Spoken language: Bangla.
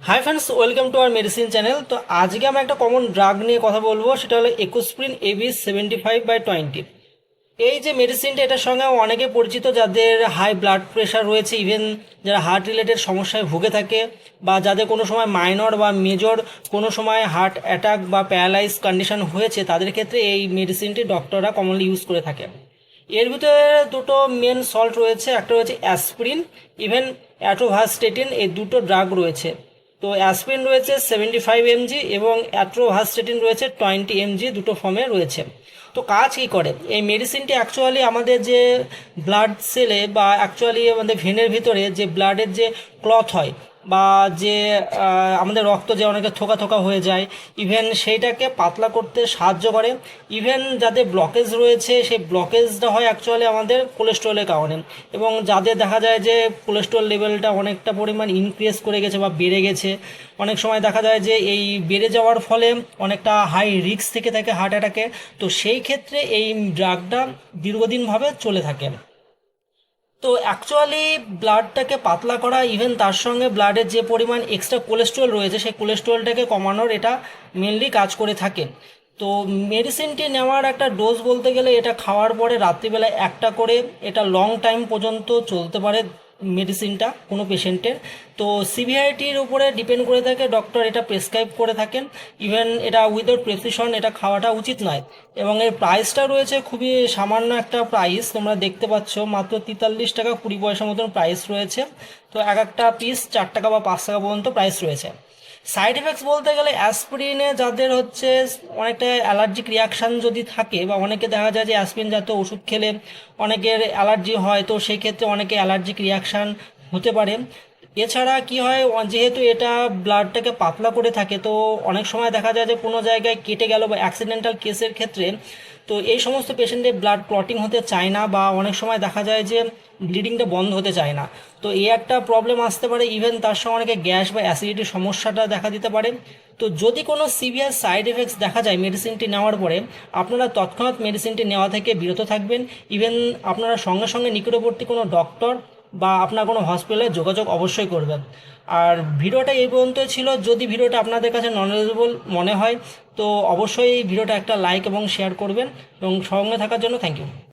Hi friends welcome to R medicine channel তো আজকে আমরা একটা কমন ড্রাগ নিয়ে কথা বলব, সেটা হলো Ecosprin AB seventy five by twenty এই যে মেডিসিনটা এটার সঙ্গে অনেকে পরিচিত যাদের হাই ব্লাড প্রেশার রয়েছে ইভেন যারা হার্ট রিলেটেড সমস্যায় ভুগে থাকে, বা যাদের কোনো সময় মাইনর বা মেজর কোনো সময় হার্ট অ্যাটাক বা প্যারালাইজ কন্ডিশন হয়েছে, তাদের ক্ষেত্রে এই মেডিসিনটি ডক্টররা কমনলি ইউজ করে থাকে। এর ভিতরে দুটো মেন সল্ট রয়েছে, একটা রয়েছে অ্যাসপ্রিন ইভেন অ্যাটোভাস্টেটিন এই দুটো ড্রাগ রয়েছে। তো অ্যাসপিরিন রয়েছে সেভেন্টি ফাইভ এমজি এবং অ্যাট্রোভাস্টেটিন রয়েছে টোয়েন্টি এমজি দুটো ফর্মে রয়েছে। তো কাজ কী করে? এই মেডিসিনটি অ্যাকচুয়ালি আমাদের যে ব্লাড সেলে বা অ্যাকচুয়ালি আমাদের ভেনের ভিতরে যে ব্লাডের যে ক্লথ হয় বা যে আমাদের রক্ত যে অনেকে থোকা থোকা হয়ে যায় ইভেন সেইটাকে পাতলা করতে সাহায্য করে। ইভেন যাদের ব্লকেজ রয়েছে, সেই ব্লকেজটা হয় অ্যাকচুয়ালি আমাদের কোলেস্ট্রলের কারণে। এবং যাদের দেখা যায় যে কোলেস্ট্রল লেভেলটা অনেকটা পরিমাণ ইনক্রিজ করে গেছে বা বেড়ে গেছে, অনেক সময় দেখা যায় যে এই বেড়ে যাওয়ার ফলে অনেকটা হাই রিস্ক থেকে থাকে হার্ট অ্যাটাকে তো সেই ক্ষেত্রে এই ড্রাগটা দীর্ঘদিনভাবে চলে থাকে। তো অ্যাকচুয়ালি ব্লাডটাকে পাতলা করা ইভেন তার সঙ্গে ব্লাডের যে পরিমাণ এক্সট্রা কোলেস্ট্রল রয়েছে, সেই কোলেস্ট্রলটাকে কমানোর এটা মেনলি কাজ করে থাকে। তো মেডিসিনটি নেওয়ার একটা ডোজ বলতে গেলে এটা খাওয়ার পরে রাত্রিবেলায় একটা করে, এটা লং টাইম পর্যন্ত চলতে পারে মেডিসিনটা কোনো পেশেন্টের তো সিভিআইটির উপরে ডিপেন্ড করে থাকে ডক্টর এটা প্রেসক্রাইব করে থাকেন। ইভেন এটা উইদাউট প্রেসক্রিপশন এটা খাওয়াটা উচিত নয়। এবং এর প্রাইসটা রয়েছে খুবই সামান্য একটা প্রাইস তোমরা দেখতে পাচ্ছ, মাত্র তেতাল্লিশ টাকা কুড়ি পয়সা মতন প্রাইস রয়েছে। তো এক একটা পিস চার টাকা বা পাঁচ টাকা পর্যন্ত প্রাইস রয়েছে। সাইড এফেক্টস বলতে গেলে অ্যাসপিরিনে যাদের হচ্ছে অনেকটা অ্যালার্জিক রিয়াকশান যদি থাকে বা অনেকে দেখা যায় যে অ্যাসপিরিন জাতীয় ওষুধ খেলে অনেকের অ্যালার্জি হয়, তো সেই ক্ষেত্রে অনেকে অ্যালার্জিক রিয়াকশান হতে পারে। এছাড়া কি হয় যেহেতু এটা ব্লাডটাকে পাতলা করে থাকে, তো অনেক সময় দেখা যায় যে কোনো জায়গায় কেটে গেল বা অ্যাক্সিডেন্টাল কেসের ক্ষেত্রে, তো এই সমস্ত পেশেন্টের ব্লাড ক্লটিং হতে চায় না বা অনেক সময় দেখা যায় যে ব্লিডিংটা বন্ধ হতে চায় না। তো এই একটা প্রবলেম আসতে পারে ইভেন তার সঙ্গে অনেকে গ্যাস বা অ্যাসিডিটির সমস্যাটা দেখা দিতে পারে। তো যদি কোনো সিভিয়ার সাইড এফেক্টস দেখা যায় মেডিসিনটি নেওয়ার পরে, আপনারা তৎক্ষণাৎ মেডিসিনটি নেওয়া থেকে বিরত থাকবেন। ইভেন আপনারা সঙ্গে সঙ্গে নিকটবর্তী কোনো ডক্টর বা আপনার কোনো হসপিটালে যোগাযোগ অবশ্যই করবেন। আর ভিডিওটা এই পর্যন্ত ছিল। যদি ভিডিওটা আপনাদের কাছে নলেজেবল মনে হয়, তো অবশ্যই এই ভিডিওটা একটা লাইক এবং শেয়ার করবেন এবং সঙ্গে থাকার জন্য থ্যাংক ইউ